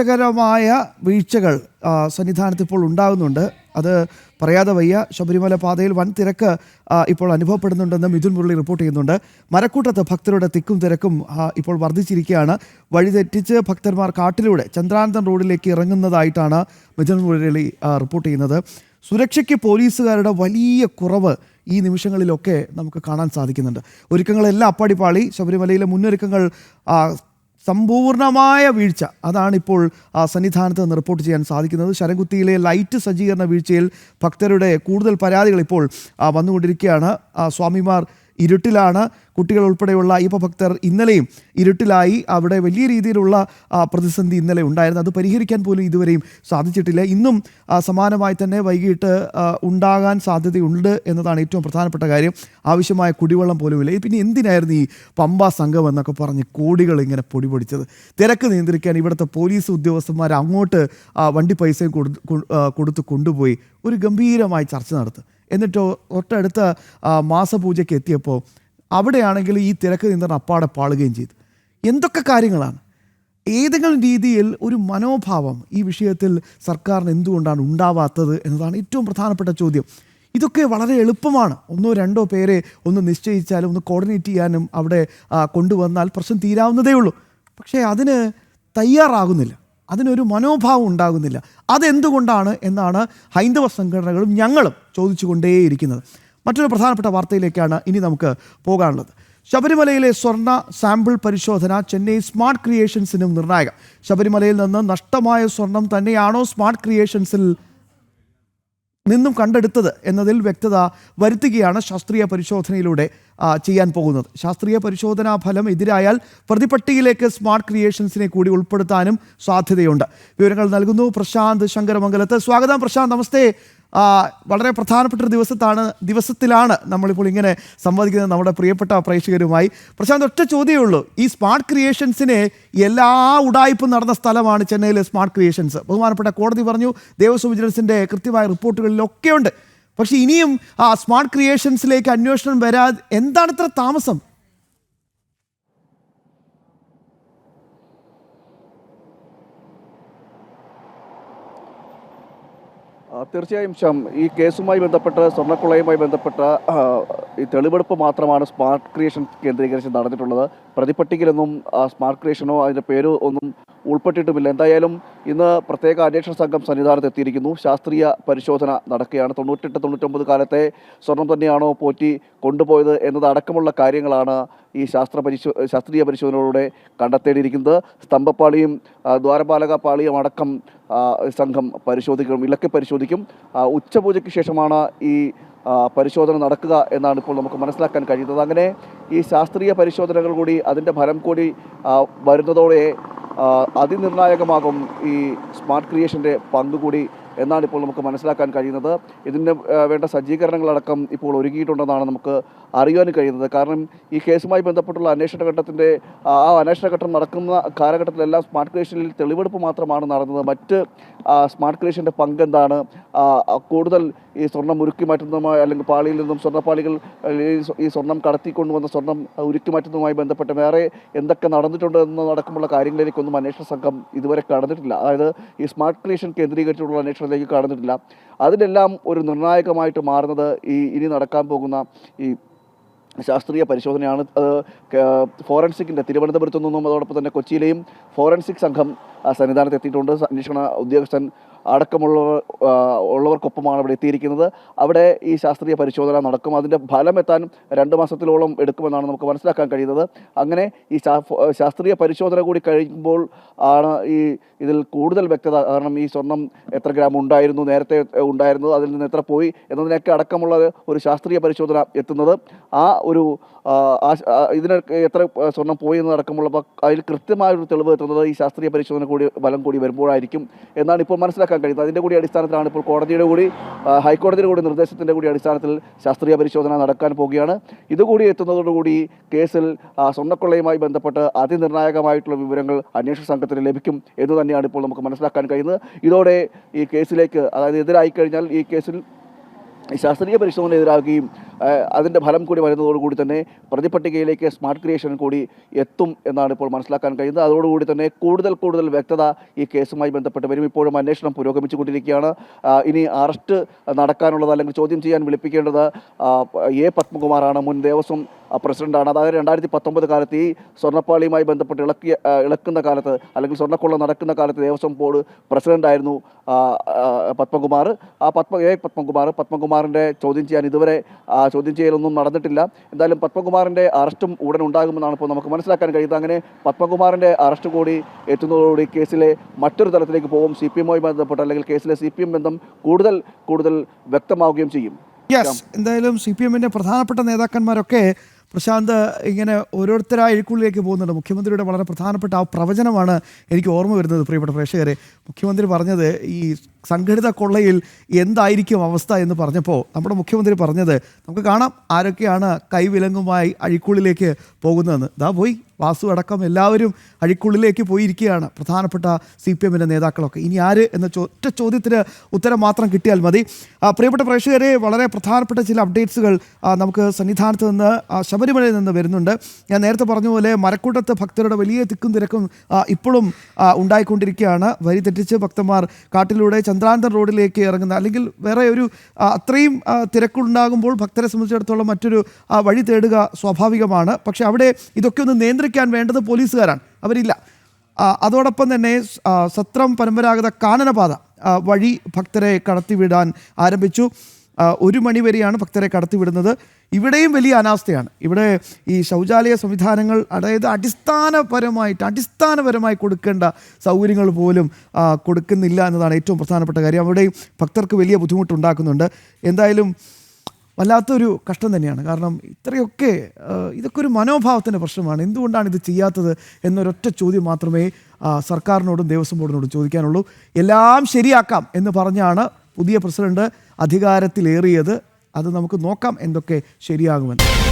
മാറ്റകരമായ വീഴ്ചകൾ സന്നിധാനത്ത് ഇപ്പോൾ ഉണ്ടാകുന്നുണ്ട്. അത് പറയാതെ വയ്യ. ശബരിമല പാതയിൽ വൻ തിരക്ക് ഇപ്പോൾ അനുഭവപ്പെടുന്നുണ്ടെന്ന് മിഥുൻ മുരളി റിപ്പോർട്ട് ചെയ്യുന്നുണ്ട്. മരക്കൂട്ടത്ത് ഭക്തരുടെ തിക്കും തിരക്കും ഇപ്പോൾ വർദ്ധിച്ചിരിക്കുകയാണ്. വഴിതെറ്റിച്ച് ഭക്തന്മാർ കാട്ടിലൂടെ ചന്ദ്രാനന്ദൻ റോഡിലേക്ക് ഇറങ്ങുന്നതായിട്ടാണ് മിഥുൻ മുരളി റിപ്പോർട്ട് ചെയ്യുന്നത്. സുരക്ഷയ്ക്ക് പോലീസുകാരുടെ വലിയ കുറവ് ഈ നിമിഷങ്ങളിലൊക്കെ നമുക്ക് കാണാൻ സാധിക്കുന്നുണ്ട്. ഒരുക്കങ്ങളെല്ലാം അപ്പാടിപ്പാളി ശബരിമലയിലെ മുന്നൊരുക്കങ്ങൾ സമ്പൂർണമായ വീഴ്ച. അതാണ് ഇപ്പോൾ ആ, സന്നിധാനത്ത് നിന്ന് റിപ്പോർട്ട് ചെയ്യാൻ സാധിക്കുന്നത്. ശരംകുത്തിയിലെ ലൈറ്റ് സജ്ജീകരണ വീഴ്ചയിൽ ഭക്തരുടെ കൂടുതൽ പരാതികൾ ഇപ്പോൾ വന്നുകൊണ്ടിരിക്കുകയാണ്. സ്വാമിമാർ ഇരുട്ടിലാണ് കുട്ടികൾ ഉൾപ്പെടെയുള്ള അയ്യപ്പ ഭക്തർ ഇന്നലെയും ഇരുട്ടിലായി. അവിടെ വലിയ രീതിയിലുള്ള പ്രതിസന്ധി ഇന്നലെ ഉണ്ടായിരുന്നു. അത് പരിഹരിക്കാൻ പോലും ഇതുവരെയും സാധിച്ചിട്ടില്ല. ഇന്നും സമാനമായി തന്നെ വൈകിട്ട് ഉണ്ടാകാൻ സാധ്യതയുണ്ട് എന്നതാണ് ഏറ്റവും പ്രധാനപ്പെട്ട കാര്യം. ആവശ്യമായ കുടിവെള്ളം ഇല്ല. പിന്നെ എന്തിനായിരുന്നു ഈ പമ്പ സംഘം എന്നൊക്കെ പറഞ്ഞ് കോടികൾ ഇങ്ങനെ പൊടി പൊടിച്ചത് തിരക്ക് നിയന്ത്രിക്കാൻ ഇവിടുത്തെ പോലീസ് ഉദ്യോഗസ്ഥന്മാർ അങ്ങോട്ട് വണ്ടി പൈസയും കൊടുത്ത് കൊടുത്ത് കൊണ്ടുപോയി. ഒരു ഗംഭീരമായി ചർച്ച നടത്തും. എന്നിട്ടോ തൊട്ടടുത്ത മാസപൂജയ്ക്ക് എത്തിയപ്പോൾ അവിടെയാണെങ്കിൽ ഈ തിരക്ക് നിയന്ത്രണം അപ്പാടെ പാളുകയും ചെയ്തു. എന്തൊക്കെ കാര്യങ്ങളാണ്? ഏതെങ്കിലും രീതിയിൽ ഒരു മനോഭാവം ഈ വിഷയത്തിൽ സർക്കാരിന് എന്തുകൊണ്ടാണ് ഉണ്ടാവാത്തത് എന്നതാണ് ഏറ്റവും പ്രധാനപ്പെട്ട ചോദ്യം. ഇതൊക്കെ വളരെ എളുപ്പമാണ്. ഒന്നോ രണ്ടോ പേരെ ഒന്ന് നിശ്ചയിച്ചാലും ഒന്ന് കോർഡിനേറ്റ് ചെയ്യാനും അവിടെ കൊണ്ടുവന്നാൽ പ്രശ്നം തീരാവുന്നതേ ഉള്ളൂ. പക്ഷേ അതിന് തയ്യാറാകുന്നില്ല. അതിനൊരു മനോഭാവം ഉണ്ടാകുന്നില്ല. അതെന്തുകൊണ്ടാണ് എന്നാണ് ഹൈന്ദവ സംഘടനകളും ഞങ്ങളും ചോദിച്ചുകൊണ്ടേയിരിക്കുന്നത്. മറ്റൊരു പ്രധാനപ്പെട്ട വാർത്തയിലേക്കാണ് ഇനി നമുക്ക് പോകാനുള്ളത്. ശബരിമലയിലെ സ്വർണ സാമ്പിൾ പരിശോധന ചെന്നൈ സ്മാർട്ട് ക്രിയേഷൻസിനും നിർണായകം. ശബരിമലയിൽ നിന്ന് നഷ്ടമായ സ്വർണം തന്നെയാണോ സ്മാർട്ട് ക്രിയേഷൻസിൽ നിന്നും കണ്ടെടുത്തത് എന്നതിൽ വ്യക്തത വരുത്തുകയാണ് ശാസ്ത്രീയ പരിശോധനയിലൂടെ ചെയ്യാൻ പോകുന്നത്. ശാസ്ത്രീയ പരിശോധനാ ഫലം എതിരായാൽ പ്രതിപട്ടികയിലേക്ക് സ്മാർട്ട് ക്രിയേഷൻസിനെ കൂടി ഉൾപ്പെടുത്താനും സാധ്യതയുണ്ട്. വിവരങ്ങൾ നൽകുന്നു പ്രശാന്ത് ശങ്കരമംഗലത്ത്. സ്വാഗതം പ്രശാന്ത് നമസ്തേ. വളരെ പ്രധാനപ്പെട്ട ഒരു ദിവസത്താണ് ദിവസത്തിലാണ് നമ്മളിപ്പോൾ ഇങ്ങനെ സംവദിക്കുന്നത് നമ്മുടെ പ്രിയപ്പെട്ട പ്രേക്ഷകരുമായി. പ്രശാന്ത് ഒറ്റ ചോദ്യമേ ഉള്ളൂ. ഈ സ്മാർട്ട് ക്രിയേഷൻസിനെ എല്ലാ ഉടായ്പും നടന്ന സ്ഥലമാണ് ചെന്നൈയിലെ സ്മാർട്ട് ക്രിയേഷൻസ്. ബഹുമാനപ്പെട്ട കോടതി പറഞ്ഞു ദേവസ്വം വിജിലൻസിന്റെ കൃത്യമായ റിപ്പോർട്ടുകളിലൊക്കെയുണ്ട്. പക്ഷേ ഇനിയും ആ സ്മാർട്ട് ക്രിയേഷൻസിലേക്ക് അന്വേഷണം വരാതെ എന്താണ് ഇത്ര താമസം? തീർച്ചയായും ശ്യാം ഈ കേസുമായി ബന്ധപ്പെട്ട് സ്വർണക്കൊള്ളയുമായി ബന്ധപ്പെട്ട ഈ തെളിവെടുപ്പ് മാത്രമാണ് സ്മാർട്ട് ക്രിയേഷൻ കേന്ദ്രീകരിച്ച് നടന്നിട്ടുള്ളത്. പ്രതിപട്ടികയിലൊന്നും ആ, സ്മാർട്ട് ക്രിയേഷനോ അതിന്റെ പേരോ ഒന്നും ഉൾപ്പെട്ടിട്ടുമില്ല. എന്തായാലും ഇന്ന് പ്രത്യേക അന്വേഷണ സംഘം സന്നിധാനത്ത് എത്തിയിരിക്കുന്നു. ശാസ്ത്രീയ പരിശോധന നടക്കുകയാണ്. തൊണ്ണൂറ്റെട്ട് തൊണ്ണൂറ്റൊമ്പത് കാലത്തെ സ്വർണം തന്നെയാണോ പോറ്റി കൊണ്ടുപോയത് എന്നതടക്കമുള്ള കാര്യങ്ങളാണ് ഈ ശാസ്ത്ര പരിശോ ശാസ്ത്രീയ പരിശോധനയിലൂടെ കണ്ടെത്തേണ്ടിയിരിക്കുന്നത്. സ്തംഭപ്പാളിയും ദ്വാരപാലക പാളിയും അടക്കം സംഘം പരിശോധിക്കും ഇലക്കെ പരിശോധിക്കും. ഉച്ചപൂജയ്ക്ക് ശേഷമാണ് ഈ പരിശോധന നടക്കുക എന്നാണ് ഇപ്പോൾ നമുക്ക് മനസ്സിലാക്കാൻ കഴിയുന്നത്. അങ്ങനെ ഈ ശാസ്ത്രീയ പരിശോധനകൾ കൂടി അതിന്റെ ഫലം കൂടി വരുന്നതോടെ അതിനിർണായകമാകും ഈ സ്മാർട്ട് ക്രിയേഷന്റെ പങ്ക് കൂടി എന്നാണ് ഇപ്പോൾ നമുക്ക് മനസ്സിലാക്കാൻ കഴിയുന്നത്. ഇതിന് വേണ്ട സജ്ജീകരണങ്ങളടക്കം ഇപ്പോൾ ഒരുക്കിയിട്ടുണ്ടെന്നാണ് നമുക്ക് അറിയാൻ കഴിയുന്നത്. കാരണം ഈ കേസുമായി ബന്ധപ്പെട്ടുള്ള അന്വേഷണ ഘട്ടത്തിന്റെ ആ അന്വേഷണ ഘട്ടം നടക്കുന്ന കാലഘട്ടത്തിലെല്ലാം സ്മാർട്ട് ക്രിയേഷനിൽ തെളിവെടുപ്പ് മാത്രമാണ് നടന്നത്. മറ്റ് സ്മാർട്ട് ക്രിയേഷന്റെ പങ്ക് എന്താണ് ആ, ആ, കൂടുതൽ ഈ സ്വർണം ഉരുക്കി മാറ്റുന്നതുമായി അല്ലെങ്കിൽ പാളിയിൽ നിന്നും സ്വർണപ്പാളികൾ ഈ സ്വർണം കടത്തിക്കൊണ്ടു സ്വർണം കടത്തിക്കൊണ്ടുവന്ന സ്വർണം ഉരുക്കി മാറ്റുന്നതുമായി ബന്ധപ്പെട്ട് വേറെ എന്തൊക്കെ നടന്നിട്ടുണ്ട് എന്നതടക്കമുള്ള കാര്യങ്ങളിലേക്കൊന്നും അന്വേഷണ സംഘം ഇതുവരെ കടന്നിട്ടില്ല. അതായത് ഈ സ്മാർട്ട് ക്രിയേഷൻ കേന്ദ്രീകരിച്ചുള്ള അന്വേഷണത്തിലേക്ക് കടന്നിട്ടില്ല. അതിലെല്ലാം ഒരു നിർണായകമായിട്ട് മാറുന്നത് ഈ ഇനി നടക്കാൻ പോകുന്ന ഈ ശാസ്ത്രീയ പരിശോധനയാണ്. അത് ഫോറൻസിക്കിന്റെ തിരുവനന്തപുരത്തു നിന്നും അതോടൊപ്പം തന്നെ കൊച്ചിയിലെയും ഫോറൻസിക് സംഘം സന്നിധാനത്ത് എത്തിയിട്ടുണ്ട്. അന്വേഷണ ഉദ്യോഗസ്ഥൻ അടക്കമുള്ളവർ ഉള്ളവർക്കൊപ്പമാണ് ഇവിടെ എത്തിയിരിക്കുന്നത്. അവിടെ ഈ ശാസ്ത്രീയ പരിശോധന നടക്കും. അതിന്റെ ഫലം എത്താൻ രണ്ട് മാസത്തിലോളം എടുക്കുമെന്നാണ് നമുക്ക് മനസ്സിലാക്കാൻ കഴിയുന്നത്. അങ്ങനെ ഈ ശാസ്ത്രീയ പരിശോധന കൂടി കഴിയുമ്പോൾ ആണ് ഈ ഇതിൽ കൂടുതൽ വ്യക്തത. കാരണം ഈ സ്വർണം എത്ര ഗ്രാം ഉണ്ടായിരുന്നു നേരത്തെ ഉണ്ടായിരുന്നു അതിൽ നിന്ന് എത്ര പോയി എന്നതിനൊക്കെ അടക്കമുള്ള ഒരു ശാസ്ത്രീയ പരിശോധന എത്തുന്നത്. ആ ഒരു ഇതിന് എത്ര സ്വർണം പോയി എന്നതടക്കമുള്ള അതിൽ കൃത്യമായ ഒരു തെളിവ് എത്തുന്നത് ഈ ശാസ്ത്രീയ പരിശോധന കൂടി ഫലം കൂടി വരുമ്പോഴായിരിക്കും എന്നാണ് ഇപ്പോൾ മനസ്സിലാക്കാൻ കഴിയുന്നത്. അതിന്റെ കൂടി അടിസ്ഥാനത്തിലാണ് ഇപ്പോൾ കോടതിയുടെ കൂടി ഹൈക്കോടതിയുടെ കൂടി നിർദ്ദേശത്തിന്റെ കൂടി അടിസ്ഥാനത്തിൽ ശാസ്ത്രീയ പരിശോധന നടക്കാൻ പോവുകയാണ്. ഇതുകൂടി എത്തുന്നതോടുകൂടി കേസിൽ സ്വർണക്കൊള്ളയുമായി ബന്ധപ്പെട്ട് അതിനിർണായകമായിട്ടുള്ള വിവരങ്ങൾ അന്വേഷണ സംഘത്തിന് ലഭിക്കും എന്ന് തന്നെയാണ് ഇപ്പോൾ നമുക്ക് മനസ്സിലാക്കാൻ കഴിയുന്നത്. ഇതോടെ ഈ കേസിലേക്ക് അതായത് എതിരായി കഴിഞ്ഞാൽ ഈ കേസിൽ ശാസ്ത്രീയ പരിശോധന എതിരാകുകയും അതിന്റെ ഫലം കൂടി വരുന്നതോടുകൂടി തന്നെ പ്രതിപട്ടികയിലേക്ക് സ്മാർട്ട് ക്രിയേഷൻ കൂടി എത്തും എന്നാണ് ഇപ്പോൾ മനസ്സിലാക്കാൻ കഴിയുന്നത്. അതോടുകൂടി തന്നെ കൂടുതൽ കൂടുതൽ വ്യക്തത ഈ കേസുമായി ബന്ധപ്പെട്ട് വരും. ഇപ്പോഴും അന്വേഷണം പുരോഗമിച്ചുകൊണ്ടിരിക്കുകയാണ് ഇനി അറസ്റ്റ് നടക്കാനുള്ളത് അല്ലെങ്കിൽ ചോദ്യം ചെയ്യാൻ വിളിപ്പിക്കേണ്ടത് എ പത്മകുമാറാണ്. മുൻ ദേവസ്വം പ്രസിഡന്റാണ് അതായത് രണ്ടായിരത്തി പത്തൊമ്പത് കാലത്ത് ഈ സ്വർണപ്പാളിയുമായി ബന്ധപ്പെട്ട് ഇളക്കിയ ഇളക്കുന്ന കാലത്ത് അല്ലെങ്കിൽ സ്വർണക്കൊള്ള നടക്കുന്ന കാലത്ത് ദേവസ്വം ബോർഡ് പ്രസിഡന്റായിരുന്നു പത്മകുമാർ. ആ പത്മ എ പത്മകുമാർ പത്മകുമാറിന്റെ ചോദ്യം ചെയ്യാൻ ഇതുവരെ ചോദ്യം ചെയ്യലൊന്നും നടന്നിട്ടില്ല. എന്തായാലും പത്മകുമാറിന്റെ അറസ്റ്റും ഉടൻ ഉണ്ടാകുമെന്നാണ് ഇപ്പോൾ നമുക്ക് മനസ്സിലാക്കാൻ കഴിയുന്നത്. അങ്ങനെ പത്മകുമാറിന്റെ അറസ്റ്റ് കൂടി എത്തുന്നതോടുകൂടി കേസിലെ മറ്റൊരു തലത്തിലേക്ക് പോകും. സി പി എമ്മുമായി ബന്ധപ്പെട്ട് അല്ലെങ്കിൽ കേസിലെ സി പി എം ബന്ധം കൂടുതൽ കൂടുതൽ വ്യക്തമാവുകയും ചെയ്യും. യെസ് എന്തായാലും സി പി എമ്മിന്റെ പ്രധാനപ്പെട്ട നേതാക്കന്മാരൊക്കെ പ്രശാന്ത് ഇങ്ങനെ ഓരോരുത്തരായ എഴുക്കുള്ളിലേക്ക് പോകുന്നുണ്ട്. മുഖ്യമന്ത്രിയുടെ വളരെ പ്രധാനപ്പെട്ട ആ പ്രവചനമാണ് എനിക്ക് ഓർമ്മ വരുന്നത് പ്രിയപ്പെട്ട പ്രേക്ഷകരെ. മുഖ്യമന്ത്രി പറഞ്ഞത് ഈ സംഘടിത കൊള്ളയിൽ എന്തായിരിക്കും അവസ്ഥ എന്ന് പറഞ്ഞപ്പോൾ നമ്മുടെ മുഖ്യമന്ത്രി പറഞ്ഞത് നമുക്ക് കാണാം ആരൊക്കെയാണ് കൈവിലങ്ങുമായി അഴിക്കുള്ളിലേക്ക് പോകുന്നതെന്ന്. ദാ പോയി. വാസു അടക്കം എല്ലാവരും അഴിക്കുള്ളിലേക്ക് പോയിരിക്കുകയാണ്. പ്രധാനപ്പെട്ട സി പി എമ്മിന്റെ നേതാക്കളൊക്കെ. ഇനി ആര് എന്ന ഒറ്റ ചോദ്യത്തിന് ഉത്തരം മാത്രം കിട്ടിയാൽ മതി. പ്രിയപ്പെട്ട പ്രേക്ഷകരെ വളരെ പ്രധാനപ്പെട്ട ചില അപ്ഡേറ്റ്സുകൾ നമുക്ക് സന്നിധാനത്ത് നിന്ന് ശബരിമലയിൽ നിന്ന് വരുന്നുണ്ട്. ഞാൻ നേരത്തെ പറഞ്ഞ പോലെ മരക്കൂട്ടത്ത് ഭക്തരുടെ വലിയ തിക്കും തിരക്കും ഇപ്പോഴും ഉണ്ടായിക്കൊണ്ടിരിക്കുകയാണ്. വരി തെറ്റിച്ച് ഭക്തന്മാർ കാട്ടിലൂടെ ചന്ദ്രാന്തർ റോഡിലേക്ക് ഇറങ്ങുന്ന അല്ലെങ്കിൽ വേറെ ഒരു അത്രയും തിരക്കുണ്ടാകുമ്പോൾ ഭക്തരെ സംബന്ധിച്ചിടത്തോളം മറ്റൊരു വഴി തേടുക സ്വാഭാവികമാണ്. പക്ഷേ അവിടെ ഇതൊക്കെ ഒന്ന് നിയന്ത്രിക്കാൻ വേണ്ടത് പോലീസുകാരാണ്. അവരില്ല. അതോടൊപ്പം തന്നെ സത്രം പരമ്പരാഗത കാനനപാത വഴി ഭക്തരെ കടത്തിവിടാൻ ആരംഭിച്ചു. ഒരു മണി വരെയാണ് ഭക്തരെ കടത്തിവിടുന്നത്. ഇവിടെയും വലിയ അനാസ്ഥയാണ്. ഇവിടെ ഈ ശൗചാലയ സംവിധാനങ്ങൾ അതായത് അടിസ്ഥാനപരമായിട്ട് അടിസ്ഥാനപരമായി കൊടുക്കേണ്ട സൗകര്യങ്ങൾ പോലും കൊടുക്കുന്നില്ല എന്നതാണ് ഏറ്റവും പ്രധാനപ്പെട്ട കാര്യം. അവിടെയും ഭക്തർക്ക് വലിയ ബുദ്ധിമുട്ടുണ്ടാക്കുന്നുണ്ട്. എന്തായാലും വല്ലാത്തൊരു കഷ്ടം തന്നെയാണ്. കാരണം ഇത്രയൊക്കെ ഇതൊക്കെ ഒരു മനോഭാവത്തിന്റെ പ്രശ്നമാണ്. എന്തുകൊണ്ടാണ് ഇത് ചെയ്യാത്തത് എന്നൊരൊറ്റ ചോദ്യം മാത്രമേ സർക്കാരിനോടും ദേവസ്വം ബോർഡിനോടും ചോദിക്കാനുള്ളൂ. എല്ലാം ശരിയാക്കാം എന്ന് പറഞ്ഞാണ് പുതിയ പ്രസിഡന്റ് അധികാരത്തിലേറിയത്. അത് നമുക്ക് നോക്കാം എന്തൊക്കെ ശരിയാകുമെന്ന്.